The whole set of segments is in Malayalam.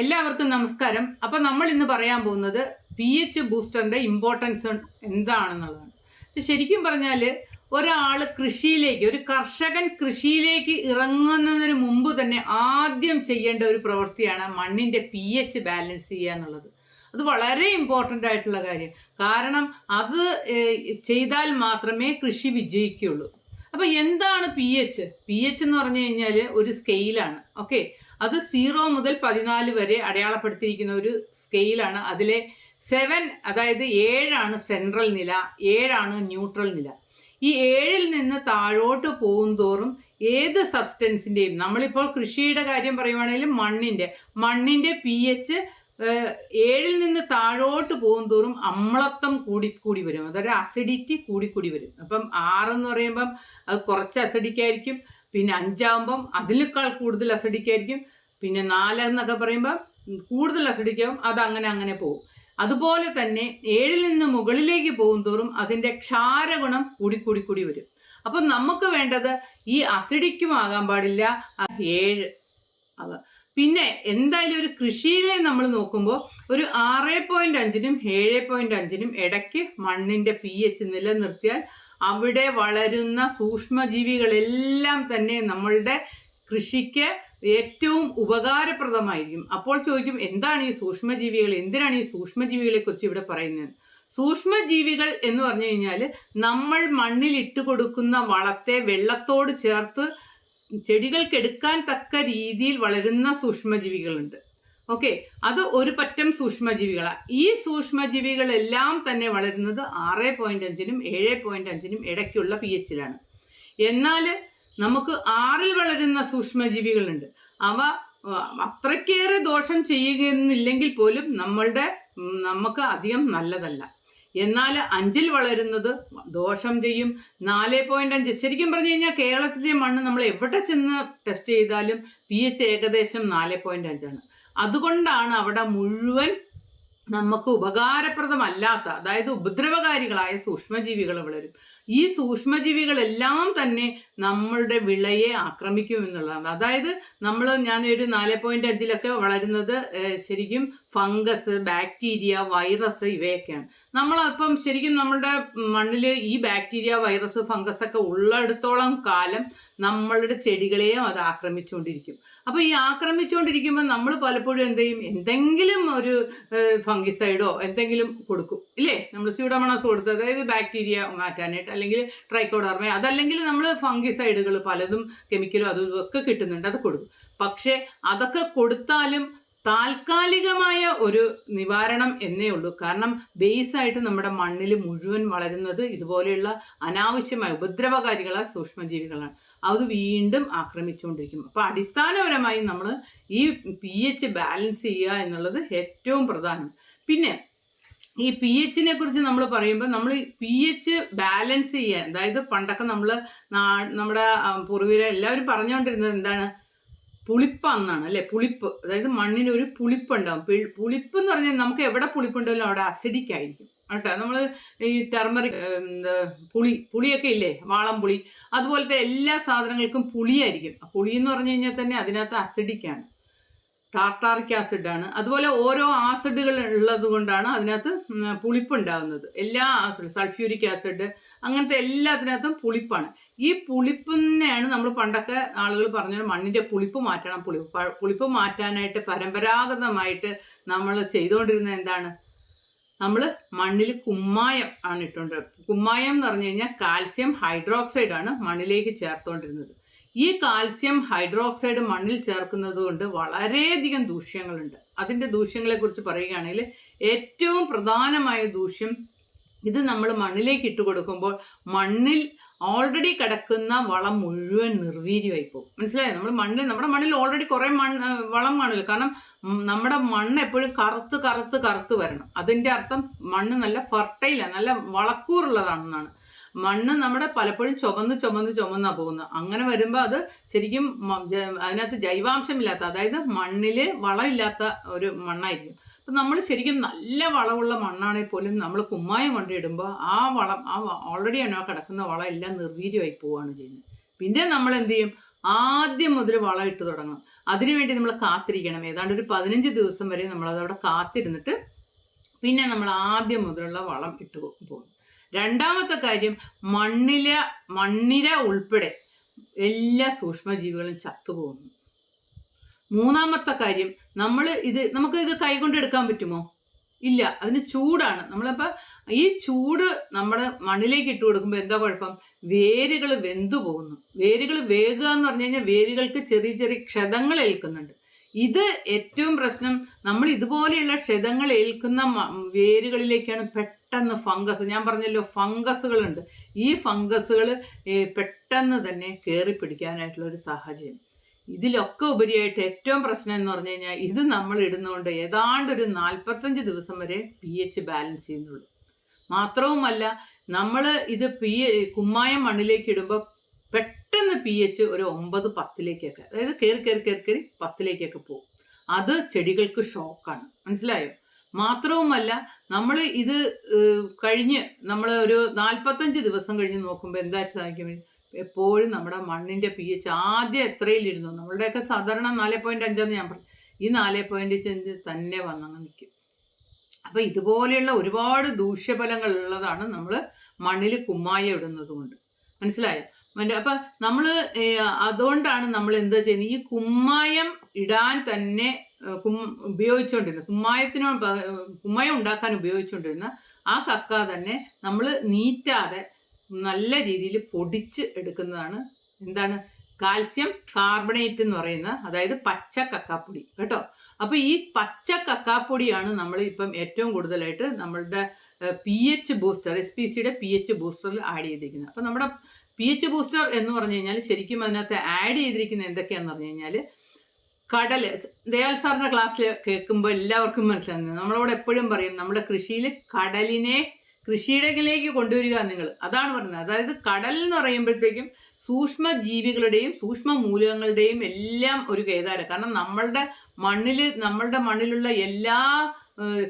എല്ലാവർക്കും നമസ്കാരം. അപ്പൊ നമ്മൾ ഇന്ന് പറയാൻ പോകുന്നത് പി എച്ച് ബൂസ്റ്ററിന്റെ ഇമ്പോർട്ടൻസ് എന്താണെന്നുള്ളതാണ്. ശരിക്കും പറഞ്ഞാൽ ഒരാൾ കൃഷിയിലേക്ക് ഒരു കർഷകൻ കൃഷിയിലേക്ക് ഇറങ്ങുന്നതിന് മുമ്പ് തന്നെ ആദ്യം ചെയ്യേണ്ട ഒരു പ്രവൃത്തിയാണ് മണ്ണിന്റെ പി എച്ച് ബാലൻസ് ചെയ്യുക എന്നുള്ളത്. അത് വളരെ ഇമ്പോർട്ടന്റ് ആയിട്ടുള്ള കാര്യം. കാരണം അത് ചെയ്താൽ മാത്രമേ കൃഷി വിജയിക്കുകയുള്ളൂ. അപ്പം എന്താണ് പി എച്ച് പി എച്ച് എന്ന് പറഞ്ഞു കഴിഞ്ഞാൽ ഒരു സ്കെയിലാണ് ഓക്കെ അത് സീറോ മുതൽ പതിനാല് വരെ അടയാളപ്പെടുത്തിയിരിക്കുന്ന ഒരു സ്കെയിലാണ്. അതിലെ സെവൻ അതായത് ഏഴാണ് സെൻട്രൽ നില ഏഴാണ് ന്യൂട്രൽ നില. ഈ ഏഴിൽ നിന്ന് താഴോട്ട് പോകും തോറും ഏത് സബ്സ്റ്റൻസിന്റെയും നമ്മളിപ്പോൾ കൃഷിയുടെ കാര്യം പറയുവാണെങ്കിലും മണ്ണിന്റെ മണ്ണിന്റെ പി എച്ച് ഏഴിൽ നിന്ന് താഴോട്ട് പോകും തോറും അമ്ലത്വം കൂടി കൂടി വരും. അതൊരു അസിഡിറ്റി കൂടി കൂടി വരും. അപ്പം ആറെന്ന് പറയുമ്പം അത് കുറച്ച് അസിഡിക് ആയിരിക്കും. പിന്നെ അഞ്ചാകുമ്പം അതിനേക്കാൾ കൂടുതൽ അസിഡിക് ആയിരിക്കും പിന്നെ നാല് എന്നൊക്കെ പറയുമ്പോൾ കൂടുതൽ അസിഡിക് ആവും അത് അങ്ങനെ അങ്ങനെ പോകും. അതുപോലെ തന്നെ ഏഴിൽ നിന്ന് മുകളിലേക്ക് പോകും തോറും അതിന്റെ ക്ഷാരഗുണം കൂടി കൂടി കൂടി വരും. അപ്പം നമുക്ക് വേണ്ടത് ഈ അസിഡിക്കും ആകാൻ പാടില്ല. ഏഴ്. അത് പിന്നെ എന്തായാലും ഒരു കൃഷിയിലെ നമ്മൾ നോക്കുമ്പോൾ ഒരു ആറ് പോയിന്റ് അഞ്ചിനും ഏഴ് പോയിന്റ് അഞ്ചിനും ഇടയ്ക്ക് മണ്ണിന്റെ പി എച്ച് നിലനിർത്തിയാൽ അവിടെ വളരുന്ന സൂക്ഷ്മജീവികളെല്ലാം തന്നെ നമ്മളുടെ കൃഷിക്ക് ഏറ്റവും ഉപകാരപ്രദമായിരിക്കും. അപ്പോൾ ചോദിക്കും എന്താണ് ഈ സൂക്ഷ്മജീവികൾ? എന്തിനാണ് ഈ സൂക്ഷ്മജീവികളെ കുറിച്ച് ഇവിടെ പറയുന്നത്? സൂക്ഷ്മജീവികൾ എന്ന് പറഞ്ഞു കഴിഞ്ഞാൽ നമ്മൾ മണ്ണിൽ ഇട്ട് കൊടുക്കുന്ന വളത്തെ വെള്ളത്തോട് ചേർത്ത് ചെടികൾക്ക് എടുക്കാൻ തക്ക രീതിയിൽ വളരുന്ന സൂക്ഷ്മജീവികളുണ്ട്. ഓക്കെ അത് ഒരു പറ്റം സൂക്ഷ്മജീവികളാണ് ഈ സൂക്ഷ്മജീവികളെല്ലാം തന്നെ വളരുന്നത് ആറ് പോയിന്റ് അഞ്ചിനും ഏഴ് പോയിന്റ് അഞ്ചിനും ഇടയ്ക്കുള്ള പി എച്ചിലാണ് എന്നാൽ നമുക്ക് ആറിൽ വളരുന്ന സൂക്ഷ്മജീവികളുണ്ട്. അവ അത്രയ്ക്കേറെ ദോഷം ചെയ്യുന്നില്ലെങ്കിൽ പോലും നമ്മളുടെ നമുക്ക് അധികം നല്ലതല്ല. എന്നാൽ അഞ്ചിൽ വളരുന്നത് ദോഷം ചെയ്യും. നാല് പോയിന്റ് അഞ്ച്. ശരിക്കും പറഞ്ഞു കഴിഞ്ഞാൽ കേരളത്തിന്റെ മണ്ണ് നമ്മൾ എവിടെ ചെന്ന് ടെസ്റ്റ് ചെയ്താലും പി എച്ച് ഏകദേശം നാല് പോയിന്റ് അഞ്ചാണ്. അതുകൊണ്ടാണ് അവിടെ മുഴുവൻ നമുക്ക് ഉപകാരപ്രദമല്ലാത്ത അതായത് ഉപദ്രവകാരികളായ സൂക്ഷ്മജീവികൾ വളരും ഈ സൂക്ഷ്മജീവികളെല്ലാം തന്നെ നമ്മളുടെ വിളയെ ആക്രമിക്കും എന്നുള്ളതാണ്. അതായത് നമ്മൾ ഞാൻ ഒരു നാല് പോയിന്റ് അഞ്ചിലൊക്കെ വളരുന്നത് ശരിക്കും ഫംഗസ് ബാക്ടീരിയ വൈറസ് ഇവയൊക്കെയാണ്. നമ്മളപ്പം ശരിക്കും നമ്മളുടെ മണ്ണിൽ ഈ ബാക്ടീരിയ വൈറസ് ഫംഗസ് ഒക്കെ ഉള്ളിടത്തോളം കാലം നമ്മളുടെ ചെടികളെയും അത് ആക്രമിച്ചുകൊണ്ടിരിക്കും അപ്പോൾ ഈ ആക്രമിച്ചുകൊണ്ടിരിക്കുമ്പോൾ നമ്മൾ പലപ്പോഴും എന്ത് ചെയ്യും? എന്തെങ്കിലും ഒരു ഫംഗിസൈഡോ എന്തെങ്കിലും കൊടുക്കും. ഇല്ലേ? നമ്മൾ സ്യൂഡമണസ് കൊടുത്ത് അതായത് ബാക്ടീരിയ മാറ്റാനായിട്ട്. അല്ലെങ്കിൽ ട്രൈക്കോഡർമ അതല്ലെങ്കിൽ നമ്മൾ ഫംഗിസൈഡുകൾ പലതും കെമിക്കലും അതും ഒക്കെ കിട്ടുന്നുണ്ട് അത് കൊടുക്കും. പക്ഷേ അതൊക്കെ കൊടുത്താലും താൽക്കാലികമായ ഒരു നിവാരണം എന്നേ ഉള്ളൂ. കാരണം ബേസായിട്ട് നമ്മുടെ മണ്ണിൽ മുഴുവൻ വളരുന്നത് ഇതുപോലെയുള്ള അനാവശ്യമായ ഉപദ്രവകാരികളായ സൂക്ഷ്മജീവികളാണ്. അത് വീണ്ടും ആക്രമിച്ചുകൊണ്ടിരിക്കും അപ്പോൾ അടിസ്ഥാനപരമായി നമ്മൾ ഈ പി എച്ച് ബാലൻസ് ചെയ്യുക എന്നുള്ളത് ഏറ്റവും പ്രധാനം. പിന്നെ ഈ പി എച്ചിനെ കുറിച്ച് നമ്മൾ പറയുമ്പോൾ നമ്മൾ പി എച്ച് ബാലൻസ് ചെയ്യാൻ അതായത് പണ്ടൊക്കെ നമ്മൾ നമ്മുടെ പൂർവീരെ എല്ലാവരും പറഞ്ഞുകൊണ്ടിരുന്നത് എന്താണ്? പുളിപ്പാന്നാണ് അല്ലെ? പുളിപ്പ്. അതായത് മണ്ണിന് ഒരു പുളിപ്പുണ്ടാവും. പുളിപ്പ് എന്ന് പറഞ്ഞാൽ നമുക്ക് എവിടെ പുളിപ്പുണ്ടല്ലോ അവിടെ അസിഡിക് ആയിരിക്കും. കേട്ടോ? നമ്മൾ ഈ ടെർമറിക് പുളി പുളിയൊക്കെ ഇല്ലേ? വാളം പുളി അതുപോലത്തെ എല്ലാ സാധനങ്ങൾക്കും പുളിയായിരിക്കും. പുളി എന്ന് പറഞ്ഞു കഴിഞ്ഞാൽ തന്നെ അതിനകത്ത് അസിഡിക് ആണ്. ടാർട്ടാറിക് ആസിഡ് ആണ്. അതുപോലെ ഓരോ ആസിഡുകൾ ഉള്ളത് കൊണ്ടാണ് അതിനകത്ത് പുളിപ്പുണ്ടാകുന്നത് എല്ലാ ആസിഡ് സൾഫ്യൂരിക് ആസിഡ് അങ്ങനത്തെ എല്ലാത്തിനകത്തും പുളിപ്പാണ്. ഈ പുളിപ്പിനെയാണ് നമ്മൾ പണ്ടൊക്കെ ആളുകൾ പറഞ്ഞത് മണ്ണിന്റെ പുളിപ്പ് മാറ്റണം പുളിപ്പ് പുളിപ്പ് മാറ്റാനായിട്ട് പരമ്പരാഗതമായിട്ട് നമ്മൾ ചെയ്തുകൊണ്ടിരുന്നത് എന്താണ്? നമ്മൾ മണ്ണിൽ കുമ്മായം ആണ് ഇട്ടുകൊണ്ടിരുന്നത്. കുമ്മായം എന്ന് പറഞ്ഞു കഴിഞ്ഞാൽ കാൽസ്യം ഹൈഡ്രോക്സൈഡ് ആണ് മണ്ണിലേക്ക് ചേർത്തുകൊണ്ടിരുന്നത്. ഈ കാൽസ്യം ഹൈഡ്രോക്സൈഡ് മണ്ണിൽ ചേർക്കുന്നത് കൊണ്ട് വളരെയധികം ദൂഷ്യങ്ങളുണ്ട്. അതിന്റെ ദൂഷ്യങ്ങളെക്കുറിച്ച് പറയുകയാണെങ്കിൽ ഏറ്റവും പ്രധാനമായ ദൂഷ്യം ഇത് നമ്മൾ മണ്ണിലേക്ക് ഇട്ട് കൊടുക്കുമ്പോൾ മണ്ണിൽ ഓൾറെഡി കിടക്കുന്ന വളം മുഴുവൻ നിർവീര്യമായി പോകും. മനസ്സിലായോ? നമ്മൾ മണ്ണിൽ നമ്മുടെ മണ്ണിൽ ഓൾറെഡി കുറേ മണ്ണ് വളം കാണില്ല കാരണം നമ്മുടെ മണ്ണ് എപ്പോഴും കറുത്ത് കറുത്ത് കറുത്ത് വരണം. അതിന്റെ അർത്ഥം മണ്ണ് നല്ല ഫെർട്ടൈലാണ് നല്ല വളക്കൂറുള്ളതാണെന്നാണ്. മണ്ണ് നമ്മുടെ പലപ്പോഴും ചുമന്ന് ചുമന്ന് ചുമന്നാ പോകുന്നത്. അങ്ങനെ വരുമ്പോൾ അത് ശരിക്കും അതിനകത്ത് ജൈവാംശം ഇല്ലാത്ത അതായത് മണ്ണിൽ വളമില്ലാത്ത ഒരു മണ്ണായിരിക്കും. അപ്പം നമ്മൾ ശരിക്കും നല്ല വളമുള്ള മണ്ണാണെങ്കിൽ പോലും നമ്മൾ കുമ്മായം കൊണ്ടിടുമ്പോൾ ആ വളം ആ ഓൾറെഡി ആ കിടക്കുന്ന വളം എല്ലാം നിർവീര്യമായി പോവുകയാണ് ചെയ്യുന്നത്. പിന്നെ നമ്മൾ എന്ത് ചെയ്യും? ആദ്യം മുതൽ വളം ഇട്ട് തുടങ്ങണം. അതിനുവേണ്ടി നമ്മൾ കാത്തിരിക്കണം. ഏതാണ്ട് ഒരു പതിനഞ്ച് ദിവസം വരെ നമ്മൾ അതവിടെ കാത്തിരുന്നിട്ട് പിന്നെ നമ്മൾ ആദ്യം മുതലുള്ള വളം ഇട്ട് പോകും രണ്ടാമത്തെ കാര്യം മണ്ണില മണ്ണിര ഉൾപ്പെടെ എല്ലാ സൂക്ഷ്മജീവികളും ചത്തുപോകുന്നു. മൂന്നാമത്തെ കാര്യം നമ്മൾ ഇത് നമുക്ക് ഇത് കൈകൊണ്ട് എടുക്കാൻ പറ്റുമോ? ഇല്ല അതിന് ചൂടാണ്. നമ്മളിപ്പോൾ ഈ ചൂട് നമ്മുടെ മണ്ണിലേക്ക് ഇട്ട് കൊടുക്കുമ്പോൾ എന്താ കുഴപ്പം? വേരുകൾ വെന്തു പോകുന്നു വേരുകൾ വേകുക എന്ന് പറഞ്ഞു കഴിഞ്ഞാൽ വേരുകൾക്ക് ചെറിയ ചെറിയ ക്ഷതങ്ങൾ ഏൽക്കുന്നുണ്ട്. ഇത് ഏറ്റവും പ്രശ്നം നമ്മൾ ഇതുപോലെയുള്ള ക്ഷതങ്ങൾ ഏൽക്കുന്ന വേരുകളിലേക്കാണ് പെട്ടെന്ന് ഫംഗസ്. ഞാൻ പറഞ്ഞല്ലോ ഫംഗസുകളുണ്ട്. ഈ ഫംഗസുകൾ പെട്ടെന്ന് തന്നെ കയറി പിടിക്കാനായിട്ടുള്ള ഒരു സാഹചര്യം. ഇതിലൊക്കെ ഉപരിയായിട്ട് ഏറ്റവും പ്രശ്നം എന്ന് പറഞ്ഞു കഴിഞ്ഞാൽ ഇത് നമ്മൾ ഇടുന്നതുകൊണ്ട് ഏതാണ്ട് ഒരു നാൽപ്പത്തഞ്ച് ദിവസം വരെ പി എച്ച് ബാലൻസ് ചെയ്യുന്നുള്ളൂ. മാത്രവുമല്ല നമ്മൾ ഇത് പി കുമ്മായം മണ്ണിലേക്ക് ഇടുമ്പോൾ പെട്ടെന്ന് പി എച്ച് ഒരു ഒമ്പത് പത്തിലേക്കൊക്കെ അതായത് കയറി കയറി കയറി കയറി പത്തിലേക്കൊക്കെ പോകും. അത് ചെടികൾക്ക് ഷോക്കാണ് മനസ്സിലായോ? മാത്രവുമല്ല നമ്മൾ ഇത് കഴിഞ്ഞ് നമ്മൾ ഒരു നാൽപ്പത്തഞ്ച് ദിവസം കഴിഞ്ഞ് നോക്കുമ്പോൾ എന്താ സാധിക്കും? എപ്പോഴും നമ്മുടെ മണ്ണിന്റെ പി എച്ച് ആദ്യം എത്രയിലിരുന്നു നമ്മളുടെയൊക്കെ സാധാരണ നാല് പോയിന്റ് അഞ്ചാന്ന് ഞാൻ പറഞ്ഞു ഈ നാല് പോയിന്റ് അഞ്ച് തന്നെ വന്നങ്ങ് നിൽക്കും അപ്പോൾ ഇതുപോലെയുള്ള ഒരുപാട് ദൂഷ്യഫലങ്ങൾ ഉള്ളതാണ് നമ്മൾ മണ്ണിൽ കുമ്മായ ഇടുന്നത് കൊണ്ട് മനസ്സിലായോ? അപ്പൊ നമ്മൾ അതുകൊണ്ടാണ് നമ്മൾ എന്താ ചെയ്യുന്നത്? ഈ കുമ്മായം ഇടാൻ തന്നെ കും ഉപയോഗിച്ചുകൊണ്ടിരുന്ന കുമ്മായത്തിനോ കുമ്മായം ഉണ്ടാക്കാൻ ഉപയോഗിച്ചുകൊണ്ടിരുന്ന ആ കക്ക തന്നെ നമ്മൾ നീറ്റാതെ നല്ല രീതിയിൽ പൊടിച്ച് എടുക്കുന്നതാണ്. എന്താണ്? കാൽസ്യം കാർബണേറ്റ് എന്ന് പറയുന്ന അതായത് പച്ച കക്കാപ്പൊടി. കേട്ടോ? അപ്പൊ ഈ പച്ച കക്കാപ്പൊടിയാണ് നമ്മൾ ഇപ്പം ഏറ്റവും കൂടുതലായിട്ട് നമ്മളുടെ P H booster S P സിയുടെ പി എച്ച് ബൂസ്റ്ററിൽ ആഡ് ചെയ്തിരിക്കുന്നത്. അപ്പൊ നമ്മുടെ പി എച്ച് ബൂസ്റ്റർ എന്ന് പറഞ്ഞു കഴിഞ്ഞാൽ ശരിക്കും അതിനകത്ത് ആഡ് ചെയ്തിരിക്കുന്നത് എന്തൊക്കെയാന്ന് പറഞ്ഞു കഴിഞ്ഞാൽ കടൽ. ദയാൽ സാറിന്റെ ക്ലാസ്സിൽ കേൾക്കുമ്പോൾ എല്ലാവർക്കും മനസ്സിലാകുന്നത് നമ്മളോട് എപ്പോഴും പറയും നമ്മുടെ കൃഷിയിൽ കടലിനെ കൃഷിയിടങ്ങളിലേക്ക് കൊണ്ടുവരിക നിങ്ങൾ. അതാണ് പറയുന്നത് അതായത് കടൽ എന്ന് പറയുമ്പോഴത്തേക്കും സൂക്ഷ്മ ജീവികളുടെയും സൂക്ഷ്മ മൂലകങ്ങളുടെയും എല്ലാം ഒരു കേദാരം കാരണം നമ്മളുടെ മണ്ണിൽ നമ്മളുടെ മണ്ണിലുള്ള എല്ലാ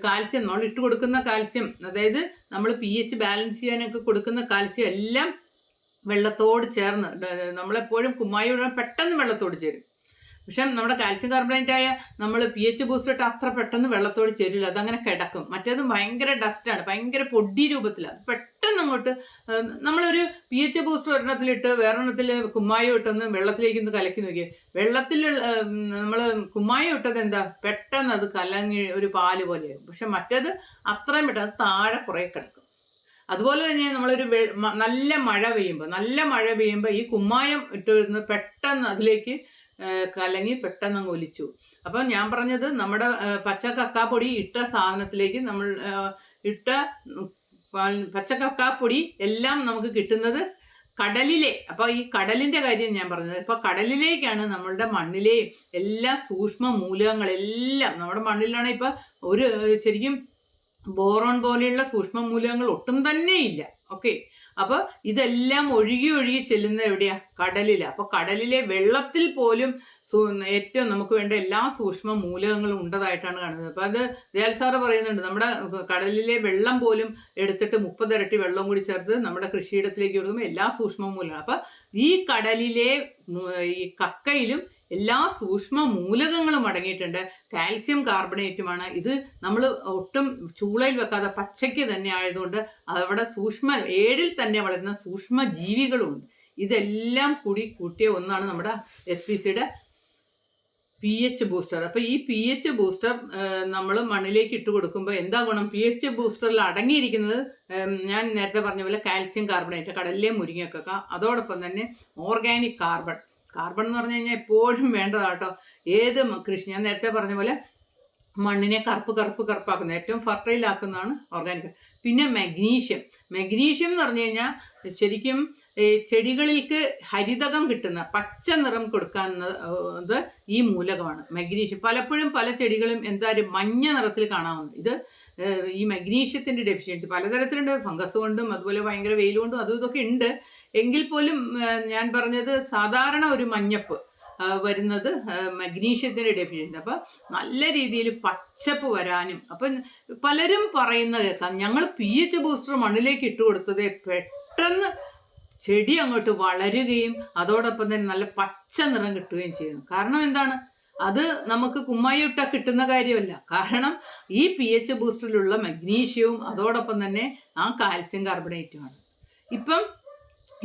കാൽസ്യം നമ്മൾ ഇട്ട് കൊടുക്കുന്ന കാൽസ്യം അതായത് നമ്മൾ പി എച്ച് ബാലൻസ് ചെയ്യാനൊക്കെ കൊടുക്കുന്ന കാൽസ്യം എല്ലാം വെള്ളത്തോട് ചേർന്ന് നമ്മളെപ്പോഴും കുമ്മായി പെട്ടെന്ന് വെള്ളത്തോട് ചേരും. പക്ഷെ നമ്മുടെ കാൽസ്യം കാർബണേറ്റ് ആയ നമ്മൾ പി എച്ച് ബൂസ്റ്റർ അത്ര പെട്ടെന്ന് വെള്ളത്തോട് ചേരില്ല അതങ്ങനെ കിടക്കും. മറ്റേത് ഭയങ്കര ഡസ്റ്റാണ് ഭയങ്കര പൊടി രൂപത്തിലാണ് പെട്ടെന്ന് അങ്ങോട്ട് നമ്മളൊരു പി എച്ച് ബൂസ്റ്റർ ഒരെണ്ണത്തിലിട്ട് വേറൊരെണ്ണത്തിൽ കുമ്മായം ഇട്ടൊന്ന് വെള്ളത്തിലേക്ക് ഒന്ന് കലക്കി നോക്കി വെള്ളത്തിൽ നമ്മൾ കുമ്മായം ഇട്ടത് എന്താ? പെട്ടെന്ന് അത് കലങ്ങി ഒരു പാൽ പോലെയാകും. പക്ഷെ മറ്റേത് അത്രയും പെട്ടെന്ന് താഴെ കുറേ കിടക്കും. അതുപോലെ തന്നെ നമ്മളൊരു നല്ല മഴ പെയ്യുമ്പോൾ നല്ല മഴ പെയ്യുമ്പോൾ ഈ കുമ്മായം ഇട്ട് വരുന്ന പെട്ടെന്ന് അതിലേക്ക് കലങ്ങി പെട്ടെന്ന് അങ്ങ് ഒലിച്ചു. അപ്പം ഞാൻ പറഞ്ഞത് നമ്മുടെ പച്ച കക്കാപ്പൊടി ഇട്ട സാധനത്തിലേക്ക് നമ്മൾ ഇട്ട പച്ച കക്കാപ്പൊടി എല്ലാം നമുക്ക് കിട്ടുന്നത് കടലിലെ അപ്പോൾ ഈ കടലിന്റെ കാര്യം ഞാൻ പറഞ്ഞത്. ഇപ്പൊ കടലിലേക്കാണ് നമ്മളുടെ മണ്ണിലെയും എല്ലാ സൂക്ഷ്മ മൂലകങ്ങളെല്ലാം നമ്മുടെ മണ്ണിലാണ് ഇപ്പൊ ഒരു ശരിക്കും ബോറോൺ പോലെയുള്ള സൂക്ഷ്മ മൂലകങ്ങൾ ഒട്ടും തന്നെ ഇല്ല. ഓക്കെ അപ്പൊ ഇതെല്ലാം ഒഴുകി ഒഴുകി ചെല്ലുന്ന എവിടെയാ? കടലില. അപ്പൊ കടലിലെ വെള്ളത്തിൽ പോലും ഏറ്റവും നമുക്ക് വേണ്ട എല്ലാ സൂക്ഷ്മ മൂലകങ്ങളും ഉണ്ടതായിട്ടാണ് കാണുന്നത്. അപ്പൊ അത് ദയാൽ സാറ് പറയുന്നുണ്ട് നമ്മുടെ കടലിലെ വെള്ളം പോലും എടുത്തിട്ട് മുപ്പത് ഇരട്ടി വെള്ളം കൂടി ചേർത്ത് നമ്മുടെ കൃഷിയിടത്തിലേക്ക് കൊടുക്കുമ്പോൾ എല്ലാ സൂക്ഷ്മ മൂലകങ്ങളും അപ്പൊ ഈ കടലിലെ ഈ കക്കയിലും എല്ലാ സൂക്ഷ്മ മൂലകങ്ങളും അടങ്ങിയിട്ടുണ്ട്. കാൽസ്യം കാർബണേറ്റുമാണ്. ഇത് നമ്മൾ ഒട്ടും ചൂളയിൽ വെക്കാതെ പച്ചയ്ക്ക് തന്നെ ആയതുകൊണ്ട് അവിടെ സൂക്ഷ്മ ഏഴിൽ തന്നെ വളരുന്ന സൂക്ഷ്മ ജീവികളുമുണ്ട് ഇതെല്ലാം കൂടി കൂട്ടിയ ഒന്നാണ് നമ്മുടെ എസ് പി സിയുടെ പി എച്ച് ബൂസ്റ്റർ അപ്പൊ ഈ പി എച്ച് ബൂസ്റ്റർ നമ്മൾ മണ്ണിലേക്ക് ഇട്ട് കൊടുക്കുമ്പോൾ എന്താ ഗുണം? പി എച്ച് ബൂസ്റ്ററിൽ അടങ്ങിയിരിക്കുന്നത് ഞാൻ നേരത്തെ പറഞ്ഞ പോലെ കാൽസ്യം കാർബണേറ്റ് കടലിലെ മുരിങ്ങക്കൊക്കെ അതോടൊപ്പം തന്നെ ഓർഗാനിക് കാർബൺ. കാർബൺ എന്ന് പറഞ്ഞു കഴിഞ്ഞാൽ എപ്പോഴും വേണ്ടതാട്ടോ ഏത് കൃഷി ഞാൻ നേരത്തെ പറഞ്ഞ പോലെ മണ്ണിനെ കറുപ്പ് കറുപ്പ് കറുപ്പാക്കുന്ന ഏറ്റവും ഫർട്ടൈൽ ആക്കുന്നതാണ് ഓർഗാനിക് പിന്നെ മഗ്നീഷ്യം മഗ്നീഷ്യം എന്ന് പറഞ്ഞു കഴിഞ്ഞാൽ ശരിക്കും ചെടികളിലേക്ക് ഹരിതകം കിട്ടുന്ന പച്ച നിറം കൊടുക്കുന്നത് ഈ മൂലകമാണ്. മഗ്നീഷ്യം. പലപ്പോഴും പല ചെടികളും എന്തായാലും മഞ്ഞ നിറത്തിൽ കാണാവുന്നത്. ഇത് ഈ മഗ്നീഷ്യത്തിന്റെ ഡെഫിഷ്യൻസി പലതരത്തിലുണ്ട്. ഫംഗസ് കൊണ്ടും അതുപോലെ ഭയങ്കര വെയിൽ കൊണ്ടും അതും ഇതൊക്കെ ഉണ്ട്. എങ്കിൽ പോലും ഞാൻ പറഞ്ഞത് സാധാരണ ഒരു മഞ്ഞപ്പ് വരുന്നത് മഗ്നീഷ്യത്തിന്റെ ഡെഫിഷ്യൻസി അപ്പം നല്ല രീതിയിൽ പച്ചപ്പ് വരാനും അപ്പം പലരും പറയുന്ന കേൾക്കാം. ഞങ്ങൾ പി എച്ച് ബൂസ്റ്റർ മണ്ണിലേക്ക് ഇട്ട് കൊടുത്തത് പെട്ടെന്ന് ചെടി അങ്ങോട്ട് വളരുകയും അതോടൊപ്പം തന്നെ നല്ല പച്ച നിറം കിട്ടുകയും ചെയ്യുന്നു. കാരണം എന്താണ്? അത് നമുക്ക് കുമ്മായിട്ട കിട്ടുന്ന കാര്യമല്ല. കാരണം ഈ പി എച്ച് ബൂസ്റ്ററിലുള്ള മഗ്നീഷ്യവും അതോടൊപ്പം തന്നെ ആ കാൽസ്യം കാർബണേറ്റുമാണ് ഇപ്പം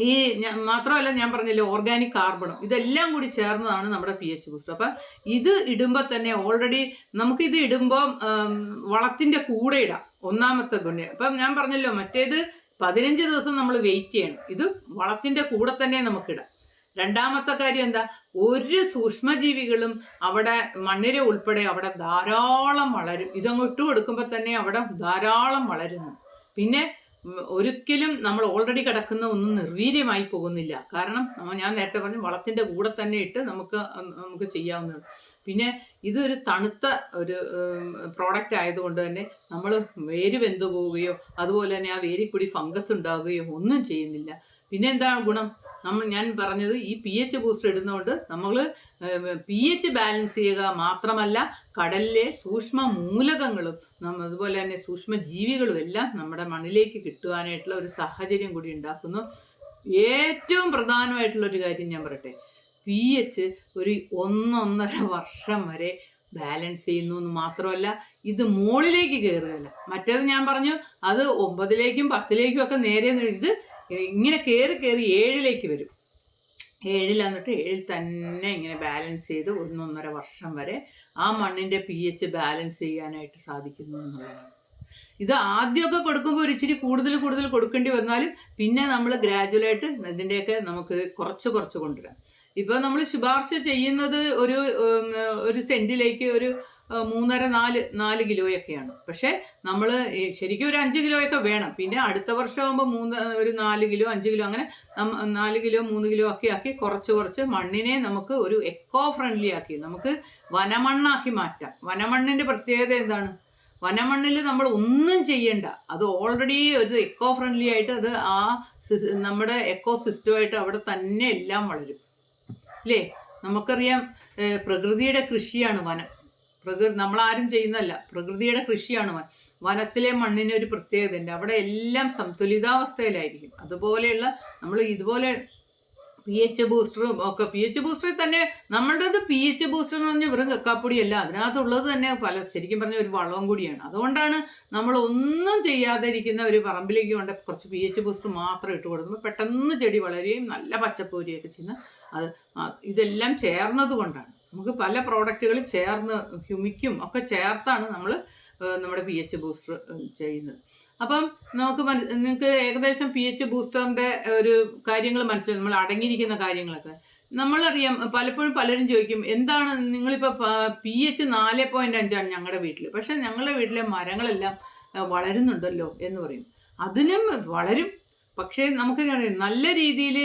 ഈ മാത്രമല്ല ഞാൻ പറഞ്ഞില്ലേ ഓർഗാനിക് കാർബണും ഇതെല്ലാം കൂടി ചേർന്നതാണ് നമ്മുടെ പി എച്ച് ബൂസ്റ്റർ അപ്പം ഇത് ഇടുമ്പോൾ തന്നെ ഓൾറെഡി നമുക്കിത് ഇടുമ്പോൾ വളത്തിന്റെ കൂടെ ഇടാം. ഒന്നാമത്തെ ഗുണ. അപ്പം ഞാൻ പറഞ്ഞല്ലോ മറ്റേത് പതിനഞ്ച് ദിവസം നമ്മൾ വെയിറ്റ് ചെയ്യണം. ഇത് വളത്തിന്റെ കൂടെ തന്നെ നമുക്കിടാം രണ്ടാമത്തെ കാര്യം എന്താ? ഒരു സൂക്ഷ്മജീവികളും അവിടെ മണ്ണിര ഉൾപ്പെടെ അവിടെ ധാരാളം വളരും. ഇതങ്ങ് ഇട്ട് കൊടുക്കുമ്പോൾ തന്നെ അവിടെ ധാരാളം വളരുന്നു. പിന്നെ ഒരിക്കലും നമ്മൾ ഓൾറെഡി കിടക്കുന്ന ഒന്നും നിർവീര്യമായി പോകുന്നില്ല. കാരണം ഞാൻ നേരത്തെ പറഞ്ഞു വളത്തിന്റെ കൂടെ തന്നെ ഇട്ട് നമുക്ക് നമുക്ക് ചെയ്യാവുന്നതാണ്. പിന്നെ ഇതൊരു തണുത്ത ഒരു പ്രോഡക്റ്റ് ആയതുകൊണ്ട് തന്നെ നമ്മൾ വേര് വെന്തു പോവുകയോ അതുപോലെ തന്നെ ആ വേരിൽ കൂടി ഫംഗസ് ഉണ്ടാവുകയോ ഒന്നും ചെയ്യുന്നില്ല. പിന്നെ എന്താണ് ഗുണം? നമ്മൾ ഞാൻ പറഞ്ഞത് ഈ പി എച്ച് ബൂസ്റ്റർ ഇടുന്നതുകൊണ്ട് നമ്മൾ പി എച്ച് ബാലൻസ് ചെയ്യുക മാത്രമല്ല കടലിലെ സൂക്ഷ്മ മൂലകങ്ങളും അതുപോലെ തന്നെ സൂക്ഷ്മ ജീവികളും എല്ലാം നമ്മുടെ മണ്ണിലേക്ക് കിട്ടുവാനായിട്ടുള്ള ഒരു സാഹചര്യം കൂടി ഉണ്ടാക്കുന്നു. ഏറ്റവും പ്രധാനമായിട്ടുള്ള ഒരു കാര്യം ഞാൻ പറയട്ടെ പി എച്ച് ഒരു ഒന്നൊന്നര വർഷം വരെ ബാലൻസ് ചെയ്യുന്നു എന്ന് മാത്രമല്ല ഇത് മുകളിലേക്ക് കയറുകയല്ല മറ്റേത് ഞാൻ പറഞ്ഞു അത് ഒമ്പതിലേക്കും പത്തിലേക്കും ഒക്കെ നേരെ ഇത് ഇങ്ങനെ കയറി കയറി ഏഴിലേക്ക് വരും. ഏഴിൽ എന്നിട്ട് ഏഴിൽ തന്നെ ഇങ്ങനെ ബാലൻസ് ചെയ്ത് ഒന്നൊന്നര വർഷം വരെ ആ മണ്ണിന്റെ പി എച്ച് ബാലൻസ് ചെയ്യാനായിട്ട് സാധിക്കുന്നു എന്നുള്ളതാണ്. ഇത് ആദ്യമൊക്കെ കൊടുക്കുമ്പോൾ ഒരു ഇച്ചിരി കൂടുതൽ കൂടുതൽ കൊടുക്കേണ്ടി വന്നാലും പിന്നെ നമ്മൾ ഗ്രാജുവലായിട്ട് ഇതിന്റെയൊക്കെ നമുക്ക് കുറച്ച് കുറച്ച് കൊണ്ടുവരാം. ഇപ്പോൾ നമ്മൾ ശുപാർശ ചെയ്യുന്നത് ഒരു ഒരു സെന്റിലേക്ക് ഒരു മൂന്നര നാല് നാല് കിലോയൊക്കെയാണ്. പക്ഷെ നമ്മൾ ശരിക്കും ഒരു അഞ്ച് കിലോയൊക്കെ വേണം. പിന്നെ അടുത്ത വർഷമാകുമ്പോൾ മൂന്ന് ഒരു നാല് കിലോ അഞ്ച് കിലോ അങ്ങനെ നാല് കിലോ മൂന്ന് കിലോ ഒക്കെ ആക്കി കുറച്ച് കുറച്ച് മണ്ണിനെ നമുക്ക് ഒരു എക്കോ ഫ്രണ്ട്ലി ആക്കി നമുക്ക് വനമണ്ണാക്കി മാറ്റാം. വനമണ്ണിന്റെ പ്രത്യേകത എന്താണ്? വനമണ്ണിൽ നമ്മൾ ഒന്നും ചെയ്യണ്ട. അത് ഓൾറെഡി ഒരു എക്കോ ഫ്രണ്ട്ലി ആയിട്ട് അത് ആ നമ്മുടെ എക്കോ സിസ്റ്റമായിട്ട് അവിടെ തന്നെ എല്ലാം വളരും. ഇല്ലേ നമുക്കറിയാം പ്രകൃതിയുടെ കൃഷിയാണ് വനം. പ്രകൃതി നമ്മളാരും ചെയ്യുന്നതല്ല. പ്രകൃതിയുടെ കൃഷിയാണ് വനം. വനത്തിലെ മണ്ണിന് ഒരു പ്രത്യേകതയുണ്ട്. അവിടെ എല്ലാം സന്തുലിതാവസ്ഥയിലായിരിക്കും അതുപോലെയുള്ള നമ്മൾ ഇതുപോലെ പി എച്ച് ബൂസ്റ്ററും ഒക്കെ. പി എച്ച് ബൂസ്റ്ററിൽ തന്നെ നമ്മളുടേത് പി എച്ച് ബൂസ്റ്റർ എന്ന് പറഞ്ഞാൽ വെറും കക്കാപ്പൊടിയല്ല. അതിനകത്തുള്ളത് തന്നെ പല ശരിക്കും പറഞ്ഞ ഒരു വളവും കൂടിയാണ്. അതുകൊണ്ടാണ് നമ്മൾ ഒന്നും ചെയ്യാതെ ഇരിക്കുന്ന ഒരു പറമ്പിലേക്ക് കൊണ്ട് കുറച്ച് പി എച്ച് ബൂസ്റ്റർ മാത്രം ഇട്ട് കൊടുക്കുമ്പോൾ പെട്ടെന്ന് ചെടി വളരുകയും നല്ല പച്ചപ്പൂരിയൊക്കെ ചെയ്യുന്ന അത് ഇതെല്ലാം ചേർന്നത് കൊണ്ടാണ്. നമുക്ക് പല പ്രോഡക്റ്റുകൾ ചേർന്ന് ഹ്യൂമിക്കും ഒക്കെ ചേർത്താണ് നമ്മൾ നമ്മുടെ പി എച്ച് ബൂസ്റ്റർ ചെയ്യുന്നത്. അപ്പം നമുക്ക് നിങ്ങൾക്ക് ഏകദേശം പി എച്ച് ബൂസ്റ്ററിന്റെ ഒരു കാര്യങ്ങൾ മനസ്സിലായി. നമ്മൾ അടങ്ങിയിരിക്കുന്ന കാര്യങ്ങളൊക്കെ. നമ്മളറിയാം പലപ്പോഴും പലരും ചോദിക്കും എന്താണ് നിങ്ങളിപ്പോൾ പി എച്ച് നാല് പോയിന്റ് അഞ്ചാണ് ഞങ്ങളുടെ വീട്ടിൽ പക്ഷെ ഞങ്ങളുടെ വീട്ടിലെ മരങ്ങളെല്ലാം വളരുന്നുണ്ടല്ലോ എന്ന് പറയും. അതിനും വളരും. പക്ഷേ നമുക്ക് നല്ല രീതിയിൽ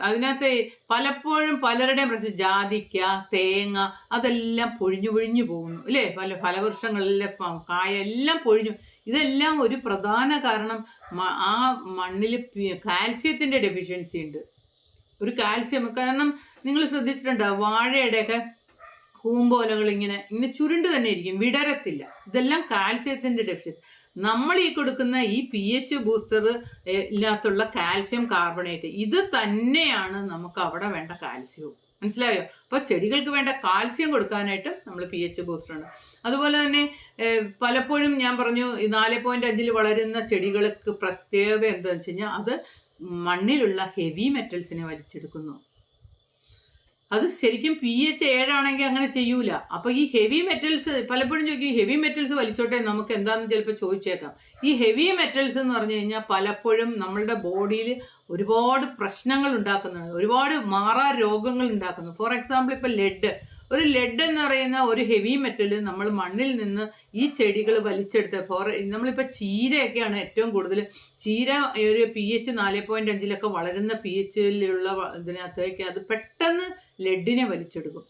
അതിനകത്ത് പലപ്പോഴും പലരുടെയും പ്രശ്നം ജാതിക്ക തേങ്ങ അതെല്ലാം പൊഴിഞ്ഞു പൊഴിഞ്ഞു പോകുന്നു. അല്ലേ പല ഫലവൃക്ഷങ്ങളിലെ കായ എല്ലാം പൊഴിഞ്ഞു. ഇതെല്ലാം ഒരു പ്രധാന കാരണം ആ മണ്ണിൽ കാൽസ്യത്തിന്റെ ഡെഫിഷ്യൻസി ഉണ്ട്. ഒരു കാൽസ്യം കാരണം നിങ്ങൾ ശ്രദ്ധിച്ചിട്ടുണ്ട്? വാഴയുടെയൊക്കെ കൂമ്പോലകൾ ഇങ്ങനെ ഇങ്ങനെ ചുരുണ്ട് തന്നെ ഇരിക്കും വിടരത്തില്ല. ഇതെല്ലാം കാൽസ്യത്തിന്റെ ഡെഫിഷ്യൻസി നമ്മൾ ഈ കൊടുക്കുന്ന ഈ പി എച്ച് ബൂസ്റ്റർ ഇല്ലാത്തുള്ള കാൽസ്യം കാർബണേറ്റ് ഇത് തന്നെയാണ് നമുക്ക് അവിടെ വേണ്ട കാൽസ്യവും. മനസ്സിലായോ? അപ്പോൾ ചെടികൾക്ക് വേണ്ട കാൽസ്യം കൊടുക്കാനായിട്ട് നമ്മൾ പി എച്ച് ബൂസ്റ്റർ ഉണ്ട്. അതുപോലെ തന്നെ പലപ്പോഴും ഞാൻ പറഞ്ഞു നാല് പോയിന്റ് അഞ്ചിൽ വളരുന്ന ചെടികൾക്ക് പ്രത്യേകത എന്താണെന്ന് വെച്ച് കഴിഞ്ഞാൽ അത് മണ്ണിലുള്ള ഹെവി മെറ്റൽസിനെ വലിച്ചെടുക്കുന്നു. അത് ശരിക്കും പി എച്ച് ഏഴാണെങ്കിൽ അങ്ങനെ ചെയ്യൂല. അപ്പൊ ഈ ഹെവി മെറ്റൽസ് പലപ്പോഴും ചോദിക്കും ഹെവി മെറ്റൽസ് വലിച്ചോട്ടെ നമുക്ക് എന്താണെന്ന് ചിലപ്പോൾ ചോദിച്ചേക്കാം. ഈ ഹെവി മെറ്റൽസ് എന്ന് പറഞ്ഞു കഴിഞ്ഞാൽ പലപ്പോഴും നമ്മളുടെ ബോഡിയിൽ ഒരുപാട് പ്രശ്നങ്ങൾ ഉണ്ടാക്കുന്നുണ്ട്. ഒരുപാട് മാറാ രോഗങ്ങൾ ഉണ്ടാക്കുന്നു. ഫോർ എക്സാമ്പിൾ ഇപ്പൊ ലെഡ് ഒരു ലെഡ് എന്ന് പറയുന്ന ഒരു ഹെവി മെറ്റൽ നമ്മൾ മണ്ണിൽ നിന്ന് ഈ ചെടികൾ വലിച്ചെടുത്ത് ഫോർ നമ്മളിപ്പോൾ ചീരയൊക്കെയാണ് ഏറ്റവും കൂടുതൽ. ചീര ഒരു പി എച്ച് നാല് പോയിന്റ് അഞ്ചിലൊക്കെ വളരുന്ന പി എച്ചിലുള്ള ഇതിനകത്തേക്ക് അത് പെട്ടെന്ന് ലെഡിനെ വലിച്ചെടുക്കും.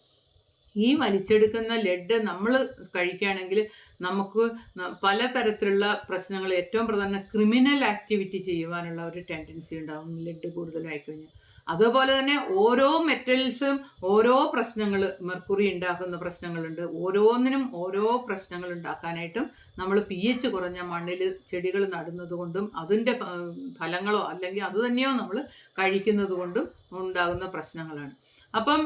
ഈ വലിച്ചെടുക്കുന്ന ലെഡ് നമ്മൾ കഴിക്കുകയാണെങ്കിൽ നമുക്ക് പല പലതരത്തിലുള്ള പ്രശ്നങ്ങൾ ഏറ്റവും പ്രധാന ക്രിമിനൽ ആക്ടിവിറ്റി ചെയ്യുവാനുള്ള ഒരു ടെൻഡൻസി ഉണ്ടാകും ലെഡ് കൂടുതലായി കഴിഞ്ഞാൽ അതുപോലെ തന്നെ ഓരോ മെറ്റൽസും ഓരോ പ്രശ്നങ്ങൾ മെർക്കുറി ഉണ്ടാക്കുന്ന പ്രശ്നങ്ങളുണ്ട്. ഓരോന്നിനും ഓരോ പ്രശ്നങ്ങൾ ഉണ്ടാക്കാനായിട്ടും നമ്മൾ പി എച്ച് കുറഞ്ഞ മണ്ണിൽ ചെടികൾ നടുന്നത് കൊണ്ടും അതിന്റെ ഫലങ്ങളോ അല്ലെങ്കിൽ അത് തന്നെയോ നമ്മൾ കഴിക്കുന്നത് കൊണ്ടും ഉണ്ടാകുന്ന പ്രശ്നങ്ങളാണ്. അപ്പം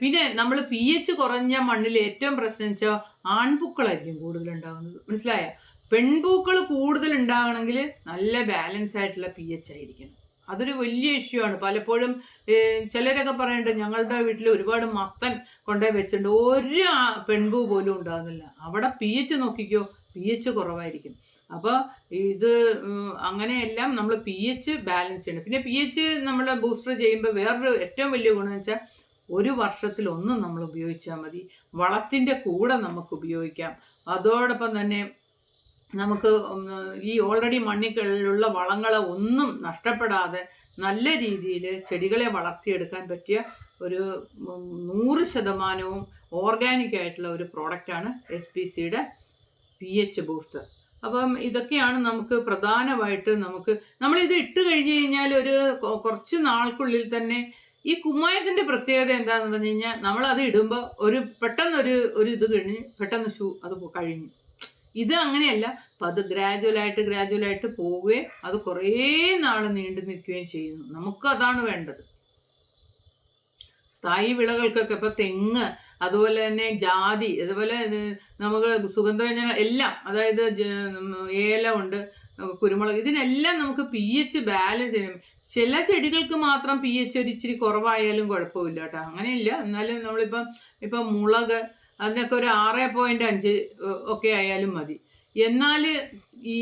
പിന്നെ നമ്മൾ പി എച്ച് കുറഞ്ഞ മണ്ണിൽ ഏറ്റവും പ്രശ്നം വെച്ചാൽ ആൺപൂക്കളായിരിക്കും കൂടുതൽ ഉണ്ടാകുന്നത് മനസ്സിലായ? പെൺപൂക്കൾ കൂടുതൽ ഉണ്ടാകണമെങ്കിൽ നല്ല ബാലൻസ് ആയിട്ടുള്ള പി എച്ച് ആയിരിക്കണം. അതൊരു വലിയ ഇഷ്യൂ ആണ്. പലപ്പോഴും ചിലരൊക്കെ പറയണ്ട ഞങ്ങളുടെ വീട്ടിൽ ഒരുപാട് മത്തൻ കൊണ്ടുപോയി വെച്ചിട്ടുണ്ട്. ഒരു പെൺപൂ പോലും ഉണ്ടാകുന്നില്ല. അവിടെ പി എച്ച് നോക്കിക്കോ പി എച്ച് കുറവായിരിക്കും. അപ്പോൾ ഇത് അങ്ങനെയെല്ലാം നമ്മൾ പി എച്ച് ബാലൻസ് ചെയ്യണം. പിന്നെ പി എച്ച് നമ്മൾ ബൂസ്റ്റർ ചെയ്യുമ്പോൾ വേറൊരു ഏറ്റവും വലിയ ഗുണമെന്ന് വെച്ചാൽ ഒരു വർഷത്തിൽ ഒന്നും നമ്മൾ ഉപയോഗിച്ചാൽ മതി. വളത്തിന്റെ കൂടെ നമുക്ക് ഉപയോഗിക്കാം. അതോടൊപ്പം തന്നെ നമുക്ക് ഈ ഓൾറെഡി മണ്ണിലുള്ള വളങ്ങളെ ഒന്നും നഷ്ടപ്പെടാതെ നല്ല രീതിയിൽ ചെടികളെ വളർത്തിയെടുക്കാൻ പറ്റിയ ഒരു നൂറ് ശതമാനവും ഓർഗാനിക് ആയിട്ടുള്ള ഒരു പ്രോഡക്റ്റാണ് എസ് പി സിയുടെ പി എച്ച് ബൂസ്റ്റർ അപ്പം ഇതൊക്കെയാണ് നമുക്ക് പ്രധാനമായിട്ട് നമുക്ക് നമ്മളിത് ഇട്ട് കഴിഞ്ഞ് കഴിഞ്ഞാൽ ഒരു കുറച്ച് നാൾക്കുള്ളിൽ തന്നെ ഈ കുമ്മായത്തിന്റെ പ്രത്യേകത എന്താണെന്ന് പറഞ്ഞു കഴിഞ്ഞാൽ നമ്മളത് ഇടുമ്പോൾ ഒരു പെട്ടെന്നൊരു ഒരു ഇത് കഴിഞ്ഞ് പെട്ടെന്ന് ഷൂ അത് കഴിഞ്ഞു. ഇത് അങ്ങനെയല്ല. അപ്പം അത് ഗ്രാജുവലായിട്ട് ഗ്രാജുവലായിട്ട് പോവുകയും അത് കുറേ നാൾ നീണ്ടു നിൽക്കുകയും ചെയ്യുന്നു. നമുക്ക് അതാണ് വേണ്ടത്. സ്ഥായി വിളകൾക്കൊക്കെ ഇപ്പൊ തെങ്ങ് അതുപോലെ തന്നെ ജാതി അതുപോലെ നമുക്ക് സുഗന്ധവ്യഞ്ജന എല്ലാം അതായത് ഏല ഏലമുണ്ട് കുരുമുളക് ഇതിനെല്ലാം നമുക്ക് പി എച്ച് ബാലൻസ് ചെയ്യണം. ചില ചെടികൾക്ക് മാത്രം പി എച്ച് ഒരു ഇച്ചിരി കുറവായാലും കുഴപ്പമില്ല കേട്ടോ. അങ്ങനെയില്ല. എന്നാലും നമ്മളിപ്പം ഇപ്പം മുളക് അതിനൊക്കെ ഒരു ആറ് പോയിന്റ് അഞ്ച് ഒക്കെ ആയാലും മതി. എന്നാൽ ഈ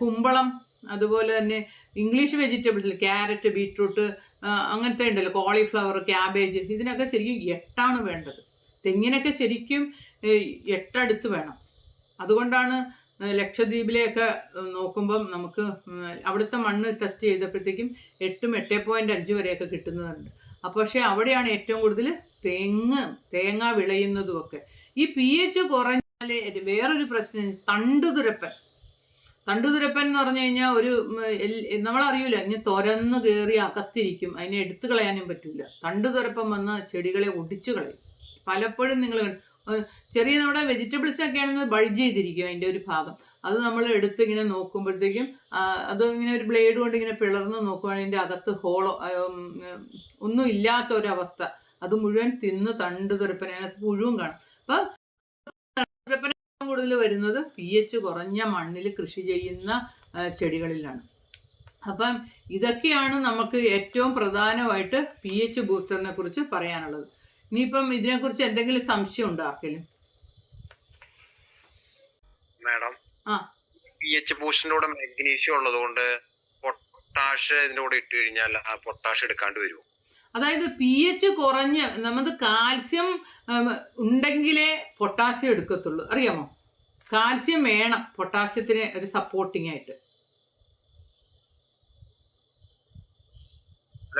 കുമ്പളം അതുപോലെ തന്നെ ഇംഗ്ലീഷ് വെജിറ്റബിൾസിൽ ക്യാരറ്റ് ബീട്രൂട്ട് അങ്ങനത്തെ ഉണ്ടല്ലോ കോളിഫ്ലവർ ക്യാബേജ് ഇതിനൊക്കെ ശരിക്കും എട്ടാണ് വേണ്ടത്. തെങ്ങിനൊക്കെ ശരിക്കും എട്ടടുത്ത് വേണം. അതുകൊണ്ടാണ് ലക്ഷദ്വീപിലെയൊക്കെ നോക്കുമ്പം നമുക്ക് അവിടുത്തെ മണ്ണ് ടെസ്റ്റ് ചെയ്തപ്പോഴത്തേക്കും എട്ടും എട്ട് പോയിന്റ് അഞ്ച് വരെയൊക്കെ കിട്ടുന്നതുണ്ട്. അപ്പോൾ പക്ഷേ അവിടെയാണ് ഏറ്റവും കൂടുതൽ തെങ്ങ് തേങ്ങ വിളയുന്നതും ഒക്കെ ഈ പി എച്ച് കുറഞ്ഞാൽ വേറൊരു പ്രശ്നം തണ്ടുതുരപ്പൻ. തണ്ടുതുരപ്പൻ എന്ന് പറഞ്ഞു കഴിഞ്ഞാൽ ഒരു നമ്മളറിയൂല ഇനി തുരന്ന് കയറി അകത്തിരിക്കും അതിനെ എടുത്തു കളയാനും പറ്റൂല. തണ്ടുതുരപ്പൻ വന്ന് ചെടികളെ ഒടിച്ചു കളയും. പലപ്പോഴും നിങ്ങൾ ചെറിയ നമ്മുടെ വെജിറ്റബിൾസിനൊക്കെ ആണെങ്കിൽ ബൾജ് ചെയ്തിരിക്കും അതിന്റെ ഒരു ഭാഗം. അത് നമ്മൾ എടുത്ത് ഇങ്ങനെ നോക്കുമ്പോഴത്തേക്കും അത് ഇങ്ങനെ ഒരു ബ്ലേഡ് കൊണ്ട് ഇങ്ങനെ പിളർന്ന് നോക്കുവാണെങ്കിൽ അതിന്റെ അകത്ത് ഹോളോ ഒന്നും ഇല്ലാത്ത ഒരവസ്ഥ അത് മുഴുവൻ തിന്ന് തണ്ട് തുരപ്പന അതിനകത്ത് പുഴുവും കാണും. അപ്പൊ തുരപ്പന കൂടുതൽ വരുന്നത് പി എച്ച് കുറഞ്ഞ മണ്ണിൽ കൃഷി ചെയ്യുന്ന ചെടികളിലാണ്. അപ്പം ഇതൊക്കെയാണ് നമുക്ക് ഏറ്റവും പ്രധാനമായിട്ട് പി എച്ച് ബൂസ്റ്ററിനെ കുറിച്ച് പറയാനുള്ളത്. ഇനിയിപ്പം ഇതിനെക്കുറിച്ച് എന്തെങ്കിലും സംശയം ഉണ്ടോ ആർക്കെങ്കിലും മാഡം ആ. പി എച്ച് കൂടെ മാഗ്നീഷ്യം ഉള്ളതുകൊണ്ട് പൊട്ടാഷ് ഇതിന്റെ കൂടെ ഇട്ട് കഴിഞ്ഞാൽ ആ പൊട്ടാഷ് എടുക്കാണ്ട് വരുമോ അതായത് പി എച്ച് കുറഞ്ഞ് നമുക്ക് കാൽസ്യം ഉണ്ടെങ്കിലേ പൊട്ടാസ്യം എടുക്കത്തുള്ളൂ. അറിയാമോ? കാൽസ്യം വേണം പൊട്ടാസ്യത്തിന് ഒരു സപ്പോർട്ടിംഗ് ആയിട്ട്.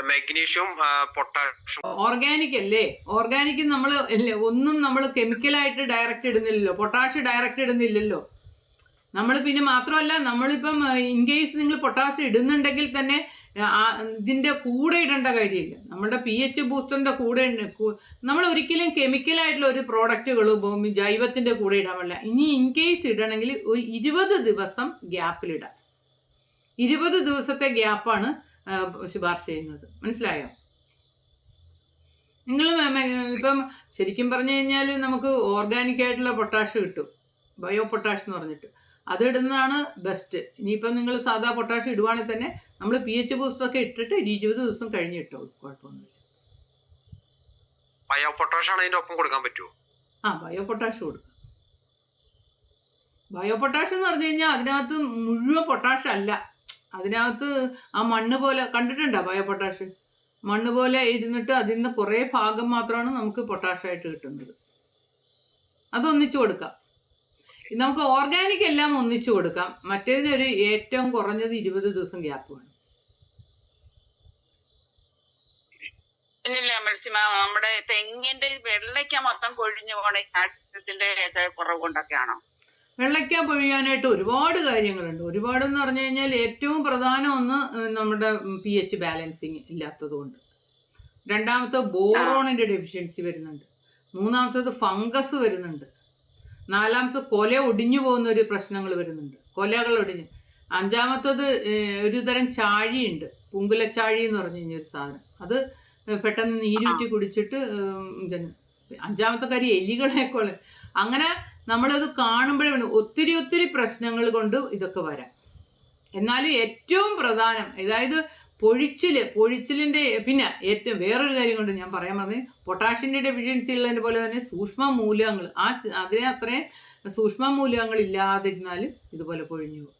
മാഗ്നീഷ്യവും ഓർഗാനിക് അല്ലേ? ഓർഗാനിക് നമ്മൾ ഒന്നും നമ്മൾ കെമിക്കലായിട്ട് ഡയറക്റ്റ് ഇടുന്നില്ലല്ലോ. പൊട്ടാഷ്യം ഡയറക്റ്റ് ഇടുന്നില്ലല്ലോ. നമ്മൾ പിന്നെ മാത്രമല്ല നമ്മളിപ്പം ഇൻ കേസ് നിങ്ങൾ പൊട്ടാഷ്യം ഇടുന്നുണ്ടെങ്കിൽ തന്നെ ആ, ഇതിന്റെ കൂടെ ഇടേണ്ട കാര്യമില്ല. നമ്മുടെ പി എച്ച് ബൂസ്റ്ററിന്റെ കൂടെ നമ്മൾ ഒരിക്കലും കെമിക്കലായിട്ടുള്ള ഒരു പ്രോഡക്റ്റുകളും ജൈവത്തിന്റെ കൂടെ ഇടാൻ പാടില്ല. ഇനി ഇൻ കേസ് ഇടണമെങ്കിൽ ഒരു ഇരുപത് ദിവസം ഗ്യാപ്പിലിടാം ഇരുപത് ദിവസത്തെ ഗ്യാപ്പാണ് ശുപാർശ ചെയ്യുന്നത്. മനസ്സിലായോ? നിങ്ങൾ ഇപ്പം ശരിക്കും പറഞ്ഞു കഴിഞ്ഞാൽ നമുക്ക് ഓർഗാനിക് ആയിട്ടുള്ള പൊട്ടാഷ് കിട്ടും. ബയോ പൊട്ടാഷ് എന്ന് പറഞ്ഞിട്ട്. അത് ഇടുന്നതാണ് ബെസ്റ്റ് ഇനിയിപ്പം നിങ്ങൾ സാധാ പൊട്ടാഷ് ഇടുവാണെങ്കിൽ തന്നെ നമ്മൾ പി എച്ച് ബൂസ്റ്റൊക്കെ ഇട്ടിട്ട് ഒരു ഇരുപത് ദിവസം കഴിഞ്ഞ് ഇട്ടോളൂ കുഴപ്പമൊന്നുമില്ല. ബയോ പൊട്ടാഷ് ആണ് അതിന്റെ ഒപ്പം കൊടുക്കാൻ പറ്റുമോ ആ ബയോ പൊട്ടാഷ് കൊടുക്കും. ബയോ പൊട്ടാഷ് എന്ന് പറഞ്ഞു കഴിഞ്ഞാൽ അതിനകത്ത് മുഴുവൻ പൊട്ടാഷ് അല്ല. അതിനകത്ത് ആ മണ്ണ് പോലെ കണ്ടിട്ടുണ്ടോ ബയോ പൊട്ടാഷ് മണ്ണ് പോലെ ഇരുന്നിട്ട് അതിൽ നിന്ന് കുറേ ഭാഗം മാത്രമാണ് നമുക്ക് പൊട്ടാഷായിട്ട് കിട്ടുന്നത്. അതൊന്നിച്ചു കൊടുക്കാം. നമുക്ക് ഓർഗാനിക് എല്ലാം ഒന്നിച്ചു കൊടുക്കാം. മറ്റേതിനൊരു ഏറ്റവും കുറഞ്ഞത് ഇരുപത് ദിവസം ഗ്യാപ്പ് വേണം. ഇല്ലില്ല മത്സ്യമ നമ്മുടെ തെങ്ങിന്റെ വെള്ളയ്ക്ക മൊത്തം കൊഴിഞ്ഞു പോണ കാൽസ്യത്തിന്റെ കുറവ് കൊണ്ടൊക്കെയാണോ വെള്ളയ്ക്ക പൊഴിയാനായിട്ട് ഒരുപാട് കാര്യങ്ങളുണ്ട്. ഒരുപാട് എന്ന് പറഞ്ഞു കഴിഞ്ഞാൽ ഏറ്റവും പ്രധാനം ഒന്ന് നമ്മുടെ പി എച്ച് ബാലൻസിങ് ഇല്ലാത്തത് കൊണ്ട് രണ്ടാമത്തെ ബോറോണിന്റെ ഡെഫിഷ്യൻസി വരുന്നുണ്ട്. മൂന്നാമത്തത് ഫംഗസ് വരുന്നുണ്ട്. നാലാമത്തെ കൊല ഒടിഞ്ഞു പോകുന്ന ഒരു പ്രശ്നങ്ങൾ വരുന്നുണ്ട്. കൊലകൾ ഒടിഞ്ഞ്. അഞ്ചാമത്തത് ഒരു തരം ചാഴിയുണ്ട്. പുങ്കുലച്ചാഴി എന്ന് പറഞ്ഞു കഴിഞ്ഞൊരു സാധനം. അത് പെട്ടെന്ന് നീരൂറ്റി കുടിച്ചിട്ട് അഞ്ചാമത്തെ കാര്യം എലികളെ കൊള്ള അങ്ങനെ നമ്മളത് കാണുമ്പോഴേ ഒത്തിരി ഒത്തിരി പ്രശ്നങ്ങൾ കൊണ്ട് ഇതൊക്കെ വരാം. എന്നാലും ഏറ്റവും പ്രധാനം അതായത് പൊഴിച്ചിൽ പൊഴിച്ചിലിന്റെ പിന്നെ ഏറ്റവും വേറൊരു കാര്യം കൊണ്ട് ഞാൻ പറയാൻ പറഞ്ഞത് പൊട്ടാഷ്യന്റെ ഡെഫിഷ്യൻസി ഉള്ളതിന്റെ പോലെ തന്നെ സൂക്ഷ്മ മൂലകങ്ങൾ ആ അതിനെ അത്രയും സൂക്ഷ്മ മൂലകങ്ങൾ ഇല്ലാതിരുന്നാലും ഇതുപോലെ പൊഴിഞ്ഞു പോകും.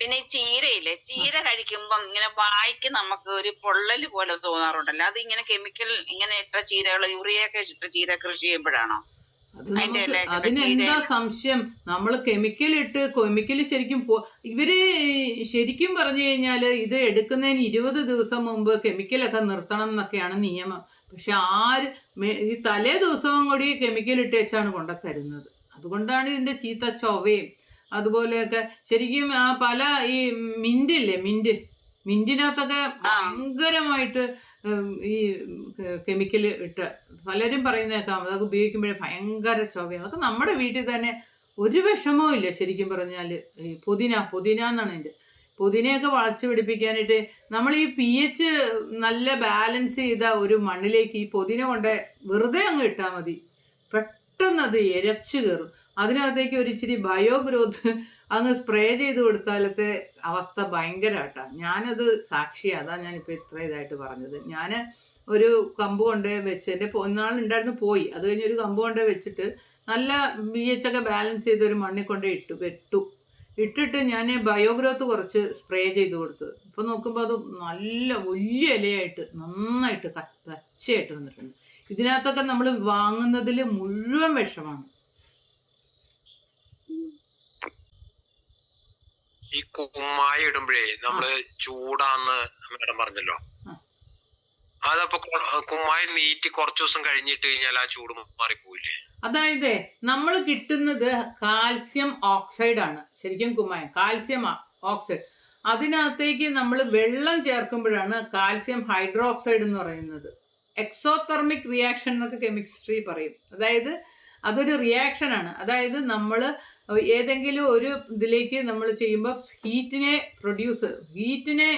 പിന്നെ ഈ ചീരയില്ലേ? ചീര കഴിക്കുമ്പം ഇങ്ങനെ വായിക്ക് നമുക്ക് ഒരു പൊള്ളൽ പോലെ തോന്നാറുണ്ടല്ലോ. അത് ഇങ്ങനെ കെമിക്കൽ ഇങ്ങനെ ഇട്ട ചീരകൾ യൂറിയൊക്കെ ഇട്ട ചീര കൃഷി ചെയ്യുമ്പോഴാണോ? അതിനെന്താ സംശയം? നമ്മൾ കെമിക്കൽ ഇട്ട് കെമിക്കൽ ശരിക്കും ഇവർ ശരിക്കും പറഞ്ഞു കഴിഞ്ഞാൽ ഇത് എടുക്കുന്നതിന് ഇരുപത് ദിവസം മുമ്പ് കെമിക്കലൊക്കെ നിർത്തണം എന്നൊക്കെയാണ് നിയമം. പക്ഷെ ആര് ഈ തലേ ദിവസവും കൂടി കെമിക്കൽ ഇട്ട് വെച്ചാണ് കൊണ്ടുത്തരുന്നത്. അതുകൊണ്ടാണ് ഇതിന്റെ ചീത്ത ചൊവയും അതുപോലെയൊക്കെ ശരിക്കും ആ പല ഈ മിന്റ് ഇല്ലേ മിന്റ് മിന്റിനകത്തൊക്കെ ഭയങ്കരമായിട്ട് ഈ കെമിക്കൽ ഇട്ട് പലരും പറയുന്ന കേൾക്കാം അതൊക്കെ ഉപയോഗിക്കുമ്പോഴേ ഭയങ്കര ചോവയാണ് അതൊക്കെ നമ്മുടെ വീട്ടിൽ തന്നെ ഒരു വിഷമവും ഇല്ല ശരിക്കും പറഞ്ഞാൽ ഈ പുതിന പുതിന എന്നാണ് എന്റെ പുതിനയൊക്കെ വളച്ച് പിടിപ്പിക്കാനായിട്ട് നമ്മൾ ഈ പി എച്ച് നല്ല ബാലൻസ് ചെയ്ത ഒരു മണ്ണിലേക്ക് ഈ പുതിന കൊണ്ട് വെറുതെ അങ്ങ് ഇട്ടാൽ മതി. പെട്ടെന്ന് അത് ഇരച്ചു കയറും. അതിനകത്തേക്ക് ഒരു ഇച്ചിരി ബയോ ഗ്രോത്ത് അങ്ങ് സ്പ്രേ ചെയ്ത് കൊടുത്താലത്തെ അവസ്ഥ ഭയങ്കരമായിട്ടാണ് ഞാനത് സാക്ഷിയാണ് അതാ ഞാനിപ്പോൾ ഇത്ര ഇതായിട്ട് പറഞ്ഞത്. ഞാൻ ഒരു കമ്പ് കൊണ്ട് വെച്ച് എന്റെ ഒന്നാളുണ്ടായിരുന്നു പോയി. അത് കഴിഞ്ഞ് ഒരു കമ്പ് കൊണ്ട് വെച്ചിട്ട് നല്ല ബി എച്ച് ഒക്കെ ബാലൻസ് ചെയ്ത് ഒരു മണ്ണിൽ കൊണ്ട് ഇട്ടു വെട്ടു. ഇട്ടിട്ട് ഞാൻ ബയോഗ്രോത്ത് കുറച്ച് സ്പ്രേ ചെയ്ത് കൊടുത്തു. ഇപ്പോൾ നോക്കുമ്പോൾ അത് നല്ല വലിയ ഇലയായിട്ട് നന്നായിട്ട് കച്ചയായിട്ട് വന്നിട്ടുണ്ട്. ഇതിനകത്തൊക്കെ നമ്മൾ വാങ്ങുന്നതിൽ മുഴുവൻ വിഷമാണ്. ഈ കുമ്മായി ഇടുമ്പോഴേ നമ്മൾ ചൂടാന്ന് മേഡം പറഞ്ഞല്ലോ. അതപ്പോ കുമ്മായി നീറ്റി കുറച്ചു ദിവസം കഴിഞ്ഞിട്ട് കഴിഞ്ഞാൽ ആ ചൂട് മാറിപ്പോയില്ലേ അതായത് നമ്മൾ കിട്ടുന്നത് കാൽസ്യം ഓക്സൈഡ് ആണ് ശരിക്കും കുമ്മായം കാൽസ്യം ഓക്സൈഡ്. അതിനകത്തേക്ക് നമ്മൾ വെള്ളം ചേർക്കുമ്പോഴാണ് കാൽസ്യം ഹൈഡ്രോക്സൈഡ് എന്ന് പറയുന്നത്. എക്സോതെർമിക് റിയാക്ഷൻ എന്നൊക്കെ കെമിസ്ട്രി പറയും. അതായത് അതൊരു റിയാക്ഷനാണ് അതായത് നമ്മൾ ഏതെങ്കിലും ഒരു ഇതിലേക്ക് നമ്മൾ ചെയ്യുമ്പോൾ ഹീറ്റിനെ പ്രൊഡ്യൂസ് ഹീറ്റിനെ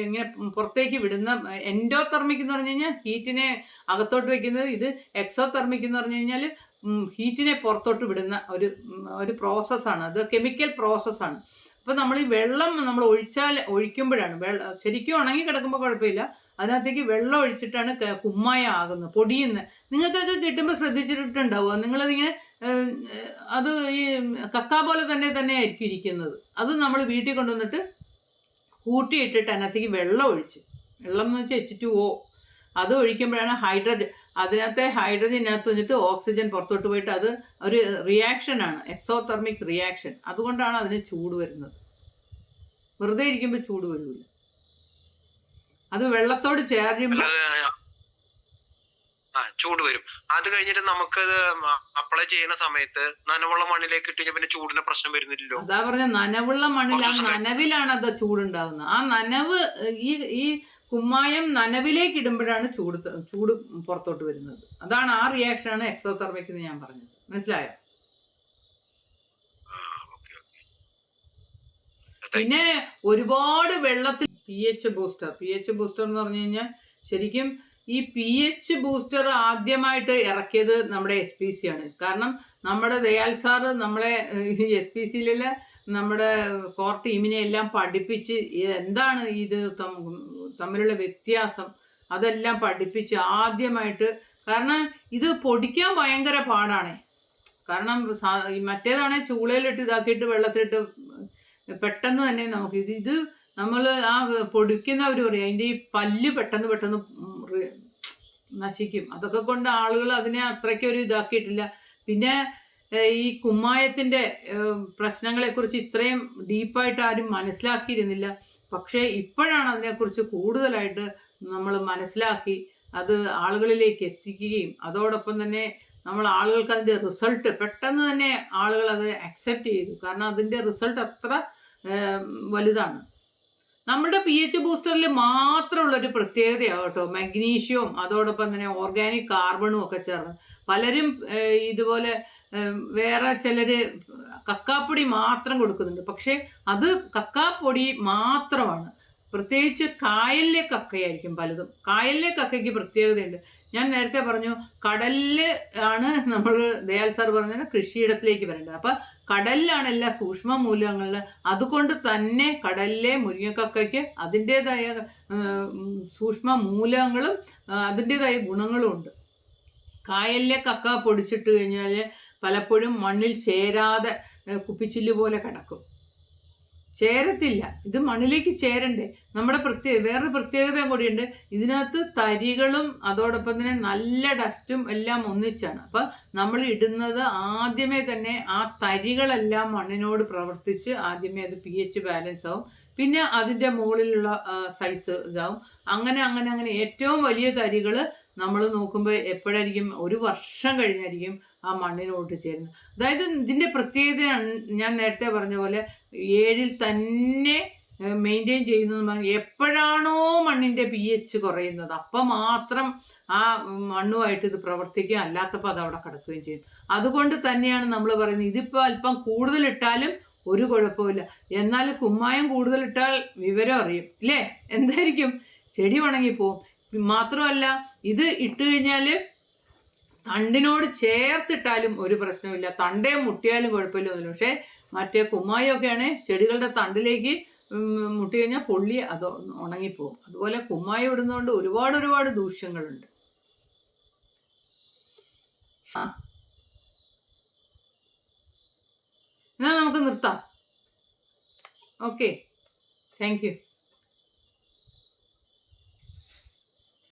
ഇങ്ങനെ പുറത്തേക്ക് വിടുന്ന എൻഡോ എൻഡോതെർമിക് എന്ന് പറഞ്ഞു കഴിഞ്ഞാൽ ഹീറ്റിനെ അകത്തോട്ട് വെക്കുന്നത് ഇത് എക്സോ എക്സോതെർമിക് എന്ന് പറഞ്ഞു കഴിഞ്ഞാൽ ഹീറ്റിനെ പുറത്തോട്ട് വിടുന്ന ഒരു ഒരു പ്രോസസ്സാണ് അത് കെമിക്കൽ പ്രോസസ്സാണ് അപ്പോൾ നമ്മൾ ഈ വെള്ളം നമ്മൾ ഒഴിച്ചാൽ ഒഴിക്കുമ്പോഴാണ്. വെള്ളം ശരിക്കും ഉണങ്ങി കിടക്കുമ്പോൾ കുഴപ്പമില്ല. അതിനകത്തേക്ക് വെള്ളം ഒഴിച്ചിട്ടാണ് കുമ്മായ ആകുന്നത് പൊടിയുന്നത്. നിങ്ങൾക്കൊക്കെ കിട്ടുമ്പോൾ ശ്രദ്ധിച്ചിട്ടുണ്ടാവുക. നിങ്ങളതിങ്ങനെ അത് ഈ കക്ക പോലെ തന്നെ തന്നെ ആയിരിക്കും ഇരിക്കുന്നത്. അത് നമ്മൾ വീട്ടിൽ കൊണ്ടുവന്നിട്ട് കൂട്ടിയിട്ടിട്ട് അതിനകത്തേക്ക് വെള്ളം ഒഴിച്ച്. വെള്ളം എന്ന് വെച്ചാൽ എച്ച് ടു ഒ അത് ഒഴിക്കുമ്പോഴാണ് ഹൈഡ്രജൻ. അതിനകത്തെ ഹൈഡ്രജനകത്ത് വെച്ചിട്ട് ഓക്സിജൻ പുറത്തോട്ട് പോയിട്ട് അത് ഒരു റിയാക്ഷൻ ആണ് എക്സോതെർമിക് റിയാക്ഷൻ അതുകൊണ്ടാണ് അതിന് ചൂട് വരുന്നത്. വെറുതെ ഇരിക്കുമ്പോൾ ചൂട് വരില്ല അത് വെള്ളത്തോട് ആ ചൂട് വരും. അത് കഴിഞ്ഞിട്ട് നമുക്കത് അപ്ലൈ ചെയ്യുന്ന സമയത്ത് നനവുള്ള മണ്ണിലേക്ക് ഇട്ട് പിന്നെ ചൂടിന്റെ പ്രശ്നം വരുന്നില്ലല്ലോ. അതാ പറഞ്ഞ നനവുള്ള മണ്ണിൽ ആ നനവിലാണ് അത് ചൂടുണ്ടാകുന്നത് ആ നനവ് ഈ ഈ കുമ്മായം നനവിലേക്ക് ഇടുമ്പോഴാണ് ചൂട് ചൂട് പുറത്തോട്ട് വരുന്നത്. അതാണ് ആ റിയാക്ഷനാണ് എക്സോതെർമിക് എന്ന് ഞാൻ പറഞ്ഞത്. മനസ്സിലായോ. പിന്നെ ഒരുപാട് വെള്ളത്തിൽ P H booster P H booster എന്ന് പറഞ്ഞു കഴിഞ്ഞാൽ ശരിക്കും ഈ പി എച്ച് ബൂസ്റ്റർ ആദ്യമായിട്ട് ഇറക്കിയത് നമ്മുടെ എസ് പി സി ആണ്. കാരണം നമ്മുടെ ദയാൽ സാറ് നമ്മളെ എസ് പി സിയിലുള്ള നമ്മുടെ കോർ ടീമിനെ എല്ലാം പഠിപ്പിച്ച് എന്താണ് ഇത് തമ്മിലുള്ള വ്യത്യാസം അതെല്ലാം പഠിപ്പിച്ച് ആദ്യമായിട്ട് കാരണം ഇത് പൊടിക്കാൻ ഭയങ്കര പാടാണ്. കാരണം മറ്റേതാണെ ചൂളയിലിട്ട് ഇതാക്കിയിട്ട് വെള്ളത്തിലിട്ട് പെട്ടെന്ന് തന്നെ നമുക്ക് ഇത് ഇത് നമ്മൾ ആ പൊടിക്കുന്നവർ പറയും അതിന്റെ ഈ പല്ല് പെട്ടെന്ന് പെട്ടെന്ന് നശിക്കും. അതൊക്കെ കൊണ്ട് ആളുകൾ അതിനെ അത്രയ്ക്ക് ഒരു ഇതാക്കിയിട്ടില്ല. പിന്നെ ഈ കുമ്മായത്തിന്റെ പ്രശ്നങ്ങളെക്കുറിച്ച് ഇത്രയും ഡീപ്പായിട്ട് ആരും മനസ്സിലാക്കിയിരുന്നില്ല. പക്ഷേ ഇപ്പോഴാണ് അതിനെക്കുറിച്ച് കൂടുതലായിട്ട് നമ്മൾ മനസ്സിലാക്കി അത് ആളുകളിലേക്ക് എത്തിക്കുകയും അതോടൊപ്പം തന്നെ നമ്മൾ ആളുകൾക്ക് അതിന്റെ റിസൾട്ട് പെട്ടെന്ന് തന്നെ ആളുകൾ അത് അക്സെപ്റ്റ് ചെയ്തു. കാരണം അതിന്റെ റിസൾട്ട് അത്ര വലുതാണ്. നമ്മുടെ പി എച്ച് ബൂസ്റ്ററിൽ മാത്രമുള്ളൊരു പ്രത്യേകതയാണ് കേട്ടോ മഗ്നീഷ്യവും അതോടൊപ്പം തന്നെ ഓർഗാനിക് കാർബണും ഒക്കെ ചേർന്ന്. പലരും ഇതുപോലെ വേറെ ചിലര് കക്കാപ്പൊടി മാത്രം കൊടുക്കുന്നുണ്ട്. പക്ഷേ അത് കക്കാപ്പൊടി മാത്രമാണ്. പ്രത്യേകിച്ച് കായലിലെ കക്കയായിരിക്കും പലതും. കായലിലെ കക്കയ്ക്ക് പ്രത്യേകതയുണ്ട്. ഞാൻ നേരത്തെ പറഞ്ഞു കടലിൽ ആണ് നമ്മൾ ദയാൽ സാർ പറഞ്ഞ കൃഷിയിടത്തിലേക്ക് വരേണ്ടത്. അപ്പൊ കടലിലാണ് എല്ലാ സൂക്ഷ്മ മൂലങ്ങളിൽ അതുകൊണ്ട് തന്നെ കടലിലെ മുരിങ്ങക്കക്കയ്ക്ക് അതിന്റെതായ സൂക്ഷ്മ മൂലങ്ങളും അതിന്റെതായ ഗുണങ്ങളും ഉണ്ട്. കായലിലെ കക്ക പൊടിച്ചിട്ട് കഴിഞ്ഞാൽ പലപ്പോഴും മണ്ണിൽ ചേരാതെ കുപ്പിച്ചില്ല് പോലെ കിടക്കും. ചേരത്തില്ല. ഇത് മണ്ണിലേക്ക് ചേരണ്ടേ? നമ്മുടെ പ്രത്യേക വേറൊരു പ്രത്യേകത കൂടിയുണ്ട്. ഇതിനകത്ത് തരികളും അതോടൊപ്പം തന്നെ നല്ല ഡസ്റ്റും എല്ലാം ഒന്നിച്ചാണ്. അപ്പം നമ്മൾ ഇടുന്നത് ആദ്യമേ തന്നെ ആ തരികളെല്ലാം മണ്ണിനോട് പ്രവർത്തിച്ച് ആദ്യമേ അത് പി എച്ച് ബാലൻസ് ആവും. പിന്നെ അതിന്റെ മുകളിലുള്ള സൈസ് ഇതാവും. അങ്ങനെ അങ്ങനെ അങ്ങനെ ഏറ്റവും വലിയ തരികൾ നമ്മൾ നോക്കുമ്പോൾ എപ്പോഴായിരിക്കും? ഒരു വർഷം കഴിഞ്ഞായിരിക്കും. ആ മണ്ണിനോട്ട് ചേരുന്നത് അതായത് ഇതിന്റെ പ്രത്യേകത ഞാൻ നേരത്തെ പറഞ്ഞ പോലെ ഏഴിൽ തന്നെ മെയിന്റെയിൻ ചെയ്യുന്നതെന്ന് പറഞ്ഞാൽ എപ്പോഴാണോ മണ്ണിന്റെ പി എച്ച് കുറയുന്നത് അപ്പം മാത്രം ആ മണ്ണുമായിട്ട് ഇത് പ്രവർത്തിക്കുക അല്ലാത്തപ്പോൾ അത് അവിടെ കിടക്കുകയും ചെയ്യും. അതുകൊണ്ട് തന്നെയാണ് നമ്മൾ പറയുന്നത് ഇതിപ്പോൾ അല്പം കൂടുതലിട്ടാലും ഒരു കുഴപ്പമില്ല എന്നാൽ കുമ്മായം കൂടുതലിട്ടാൽ വിവരം അറിയും ഇല്ലേ? എന്തായിരിക്കും? ചെടി ഉണങ്ങിപ്പോവും. മാത്രമല്ല ഇത് ഇട്ട് കഴിഞ്ഞാൽ തണ്ടിനോട് ചേർത്തിട്ടാലും ഒരു പ്രശ്നമില്ല തണ്ടേ മുട്ടിയാലും കുഴപ്പമില്ല ഒന്നുമില്ല പക്ഷേ മറ്റേ കുമ്മായൊക്കെയാണ് ചെടികളുടെ തണ്ടിലേക്ക് മുട്ടി കഴിഞ്ഞാൽ പൊള്ളി അത് ഉണങ്ങിപ്പോകും അതുപോലെ കുമ്മായ ഇടുന്നതുകൊണ്ട് ഒരുപാട് ഒരുപാട് ദൂഷ്യങ്ങളുണ്ട്. എന്നാൽ നമുക്ക് നിർത്താം. ഓക്കെ. Thank you.